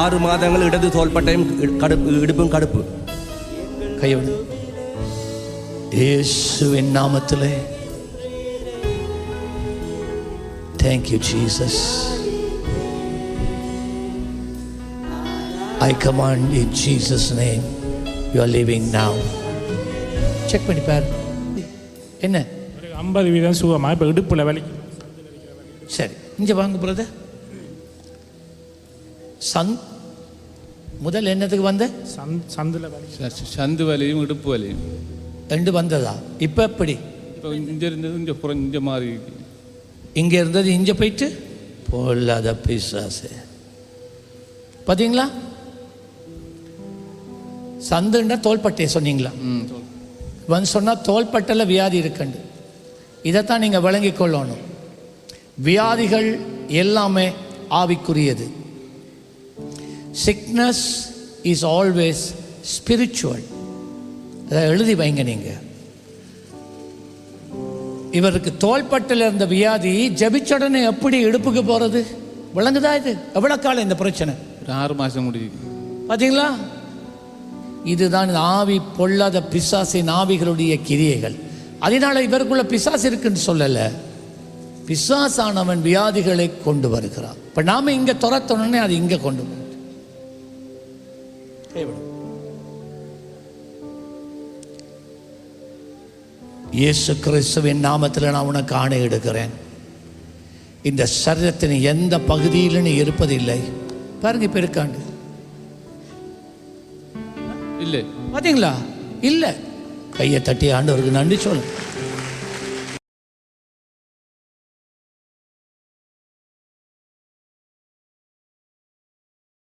ஆறு மாதங்கள் இடது தோள்பட்டையும் கடுப்பு இடுப்பும் கடுப்பு. கையோடு. இயேசுவின் நாமத்திலே. Thank you Jesus I command in Jesus name you are living now check பண்ணி பாரு. என்ன? ஒரு ஐம்பது வீதம் சுகமாக இப்போ இடுப்பில் வலி. சரி இங்கே வாங்க பிரதர் சந் முதல் என்னத்துக்கு வந்த? சந் சந்தில் வலி. ச- சந்து வலியும் இடுப்பு வலியும். ரெண்டு வந்ததா? இப்போ எப்படி? இப்போ இங்கே இருந்தது இங்கே குறைஞ்ச மாதிரி இருக்கு. இங்கே இருந்தது இங்கே போயிட்டு? பொல்லாத பிசாசு. பார்த்தீங்களா சந்துன்னா தோள்பட்டையை சொன்னீங்களா. வந்து சொன்னால் தோள்பட்டையில் வியாதி இருக்குண்டு. இதைத்தான் நீங்கள் விளங்கிக் கொள்ளணும். வியாதிகள் எல்லாமே ஆவிக்குரியது. சிக்னஸ் இஸ் ஆல்வேஸ் ஸ்பிரிச்சுவல் அதை எழுதி வைங்க நீங்கள் இவருக்கு தோள்பட்டில் இருந்த வியாதி ஜபிச்சடனே எப்படி இடுப்புக்கு போகிறது விளங்குதா இது? எவ்வளோ காலம் இந்த பிரச்சனை? ஒரு ஆறு மாதம் முடியுது. பார்த்தீங்களா இதுதான் இந்த ஆவி பொல்லாத பிசாசின் ஆவிகளுடைய கிரியைகள். அதனால இவருக்குள்ள பிசாசு இருக்குன்னு சொல்லலை. பிசாசானவன் வியாதிகளை கொண்டு வருகிறான். இப்போ நாம இங்கே துரத்தணுன்னே அது இங்கே கொண்டு வரும் கைவிடு. இயேசு கிறிஸ்துவின் நாமத்தில் நான் உனக்கு ஆணை எடுக்கிறேன். இந்த சரீரத்தின் எந்த பகுதியிலும் நீ இருப்பதில்லை. பாருங்க இப்போ இருக்காண்டு இல்லை. பாத்தீங்களா? இல்லை. கையை தட்டி ஆண்டவருக்கு நன்றி சொல்லு.